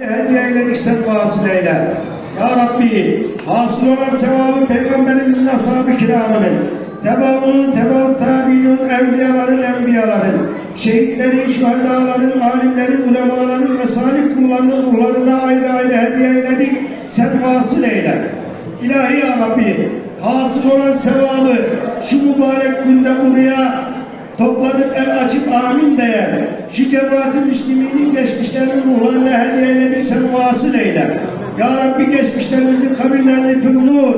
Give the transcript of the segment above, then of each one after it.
hediye eyledik sen vasileyle. Ya Rabbi, hasıl olan sevabı Peygamberimizin ashab-ı kiramının, tebaunun, tebaut tabiinin, evliyaların, enbiyaların, şehitlerin, şühedaların, alimlerin, ulemaların ve salih kullarının ruhlarına ayrı ayrı hediye eyledik. Sen vasıl eyle. İlahi Ya Rabbi, hasıl olan sevabı şu mübarek günde buraya Toplanıp el açıp amin diyen şu cemaati müsliminin geçmişlerinin ruhlarına hediye eyledik sen vasıl eyle. Ya Rabbi geçmişlerimizin kabirlerini nur,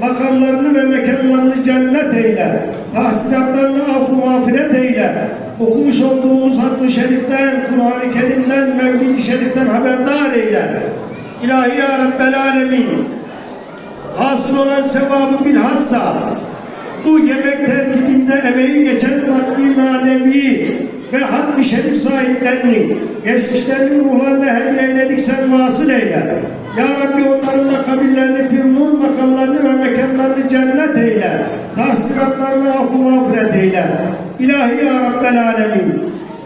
makamlarını ve mekanlarını cennet eyle. Tahsilatlarını affı mağfiret eyle. Okumuş olduğumuz Hakkı Şerif'ten, Kur'an-ı Kerim'den, Mevlid-i Şerif'ten haberdar eyle. İlahi Ya Rabbel Alemin. Hasıl olan sevabı bilhassa bu yemek tertibinde emeği geçen maddi manevi ve hatmi şerif sahiplerini geçmişlerinin ruhlarına hediye eyledik sen vasıl eyle. Ya Rabbi onların da kabirlerini bir nur makamlarını ve mekanlarını cennet eyle. Tahsilatlarını affı mağfiret eyle. İlahi Ya Rabbel Alemin.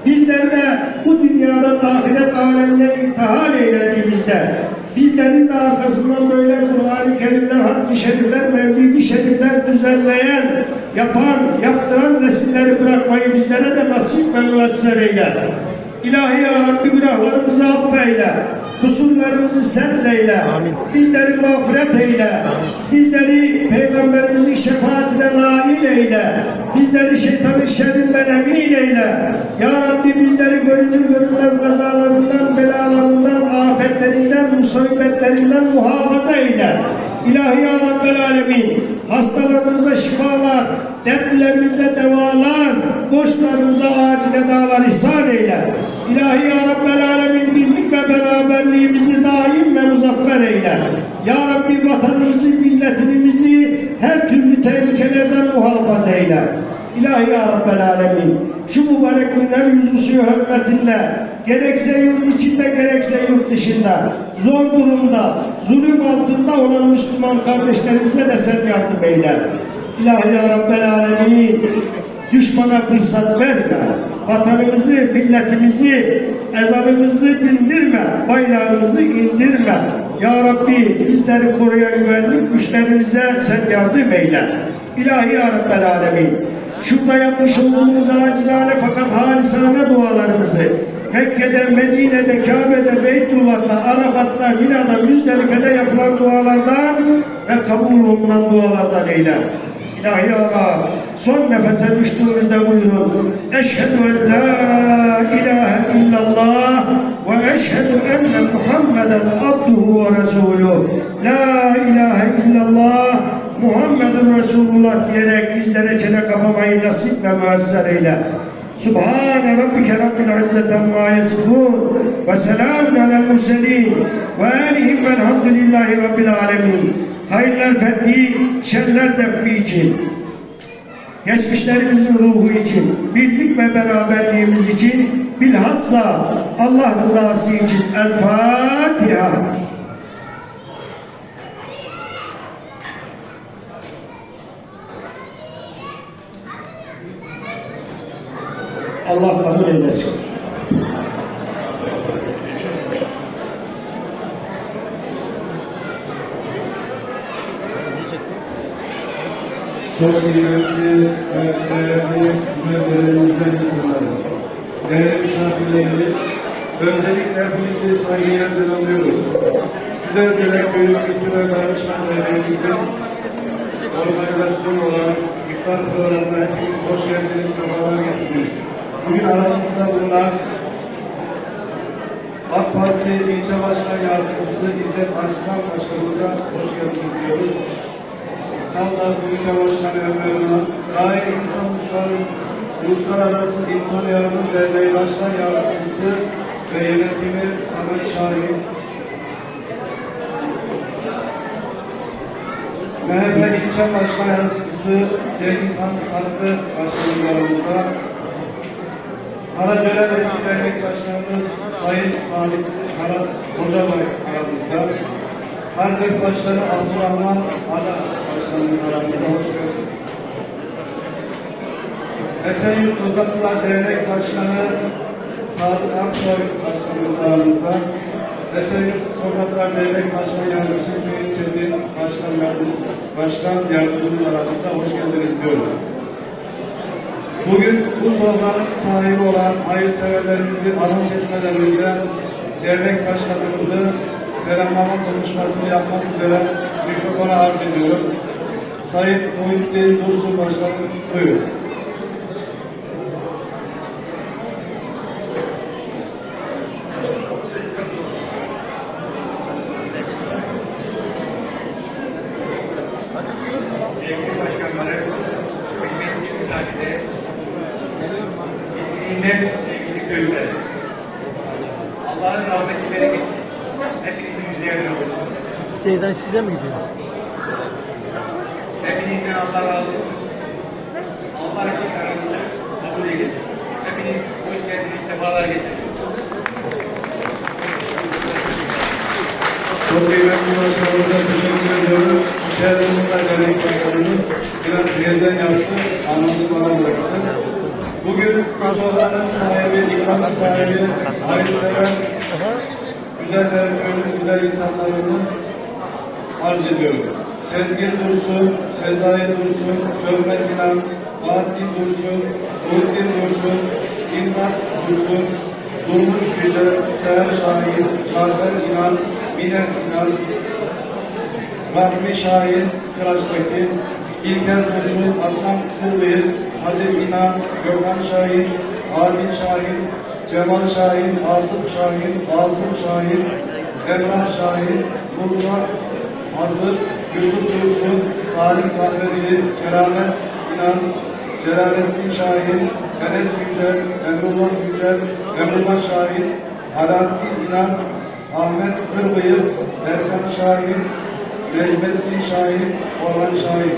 Bizler de bu dünyadan ahiret alemine irtihal eylediğimizde bizlerin de arkasından böyle Kur'an-ı Kerimler, Hakkı Şerifler, Mevlid-i Şerifler düzenleyen, yapan, yaptıran nesilleri bırakmayı bizlere de nasip ve müesser eyle. İlahi Ya Rabbi günahlarımızı affeyle, kusurlarımızı setreyle, bizleri mağfiret eyle, bizleri Peygamberimizin şefaatine nail eyle, bizleri şeytanın şerrinden emin eyle. Ya Rabbi bizleri görünür görünmez kazalarından, belalarından, afetlerinden, musibetlerinden muhafaza eyle. İlahi Ya Rabbel Alemin, hastalarımıza şifalar, dertlerimize devalar, borçlarımıza acil edalar ihsan eyle. İlahi Ya Rabbel Alemin birlik ve beraberliğimizi daim ve muzaffer eyle. Ya Rabbi vatanımızı, milletimizi her türlü tehlikelerden muhafaza eyle. İlahi Ya Rabbel Alemin, şu mübarek günler yüzüsü hürmetinle, gerekse yurt içinde gerekse yurt dışında, zor durumda, zulüm altında olan Müslüman kardeşlerimize de sen yardım eyle. İlahi Ya Rabbel Alemin, düşmana fırsat verme, vatanımızı, milletimizi, ezanımızı dindirme, bayrağımızı indirme. Ya Rabbi bizleri koruyan güvenlik güçlerimize sen yardım eyle. İlahi Ya Rabbel Alemin, şurada yapmış olduğumuz acizane fakat halisane dualarımızı Mekke'de, Medine'de, Kabe'de, Beytullah'ta, Arafat'ta, Mina'da, Müzdelife'de yapılan dualardan ve kabul olunan dualardan eyle. İlahi Allah, son nefese düştüğümüzde buyurun. Eşhedü en la ilahe illallah ve eşhedü enne Muhammeden abduhu ve resuluhu. La ilahe illallah Muhammedun Resulullah diyerek bizlere çene kapamayı nasip ve müesser eyle. Subhane Rabbike Rabbil İzzet amma yasifun ve selamun alel ve alihim velhamdülillahi Rabbil alemin. Hayırlar fethi, şerler defi için, geçmişlerimizin ruhu için, birlik ve beraberliğimiz için, bilhassa Allah rızası için El Fatiha. Allah kabul eylesin. Çok kıymetli ve değerli güzel insanlar. Değerli misafirlerimiz, öncelikle hepinizi saygıyla selamlıyoruz. Güzel Göbek Köyü Kültür ve Danışman Derneğimizin organizasyonu olan iftar programına hepiniz hoş geldiniz, sefalar getirdiniz. Bugün aramızda bulunan AK Parti İlçe Başkan Yardımcısı İzzet Arslan Başkanımıza hoş geldiniz diyoruz. Çağlar Ülke Başkanı Ömer Ünal, Daire İnsan Ulusları, Uluslararası İnsan Yardım Derneği Başkan Yardımcısı ve yönetimi Samet Şahin, MHP İlçe Başkan Yardımcısı Cengiz Han Sarıklı Başkanımız aramızda, Karacören Eski Dernek Başkanımız Sayın Salih Kara Hocabay aramızda, Kargök Başkanı Abdurrahman Ada Başkanımız aramızda hoş geldin. Esenyurt Tokatlılar Dernek Başkanı Sadık Aksoy Başkanımız aramızda. Esenyurt Tokatlar Dernek Başkan Yardımcısı Hüseyin Çetin Başkan, Yardım, Başkan Yardımcımız aramızda hoş geldiniz diyoruz. Bugün bu sofranın sahibi olan hayırseverlerimizi anons etmeden önce dernek başkanımızı selamlama konuşmasını yapmak üzere mikrofona arz ediyorum. Sayın Muhittin Dursun Başkanım buyurun. Şeyden size mi gidiyor? Hepinizden Allah razı olsun. Allah ikramınızı kabul eylesin. Hepiniz hoş geldiniz, sefalar getirdiniz. Çok kıymetli başkanımıza teşekkür ediyoruz. Çiçeğimizde dernek başkanımız biraz heyecan yaptı. Anonsu bana bıraktı. Bugün bu sofranın sahibi, ikramın sahibi, hayırsever, güzel güzel insanlarını arz ediyorum. Sezgin Dursun, Sezai Dursun, Sönmez İnan, Bahattin Dursun, Muhittin Dursun, İmdat Dursun, Durmuş Yüce, Seher Şahin, Cafer İnan, Mine İnan, Rahmi Şahin, Kıraç'taki, İlker Dursun, Adnan Kırbıyık, Kadir İnan, Gökhan Şahin, Adil Şahin, Cemal Şahin, Atıf Şahin, Asım Şahin, Emrah Şahin, Musa Hazır, Yusuf Dursun, Salim Kahveci, Keramet İnan, Celalettin Şahin, Enes Yücel, Emrullah Yücel, Emrullah Şahin, Alaaddin İnan, Ahmet Kırbıyık, Erkan Şahin, Necmettin Şahin, Orhan Şahin.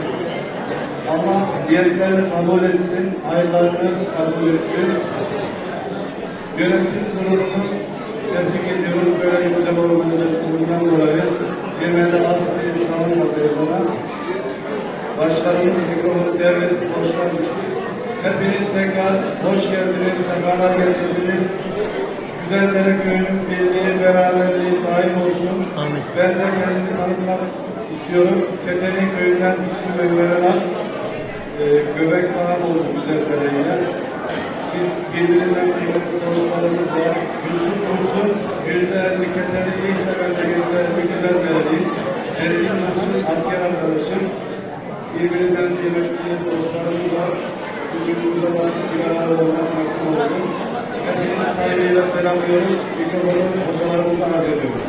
Allah diyetlerini kabul etsin, hayırlarını kabul etsin. Yönetim kurulunu tebrik ediyoruz böyle güzel organizasyonundan dolayı. Kıymetli az bir zaman kalıyor sana. Başkanımız mikrofonu devretti, boşluğa düştü. Hepiniz tekrar hoş geldiniz, sefalar getirdiniz. Güzeldere köyünün birliği, beraberliği daim olsun. Amin. Ben de kendimi tanıtmak istiyorum. Ketenin köyünden ismim Ömer e, göbek bağım oldu Güzeldere ile. Bir, birbirinden kıymetli dostlarımız var. Yusuf Dursun, yüzde elli ketenliyse ben de yüzde elli Güzeldere'liyim. Sezgin Dursun, asker arkadaşım. Birbirinden kıymetli dostlarımız var. Bugün burada da bir arada olmak nasip oldu. Hepinizi saygıyla selamlıyorum. Mikrofonu hocalarımıza arz ediyorum.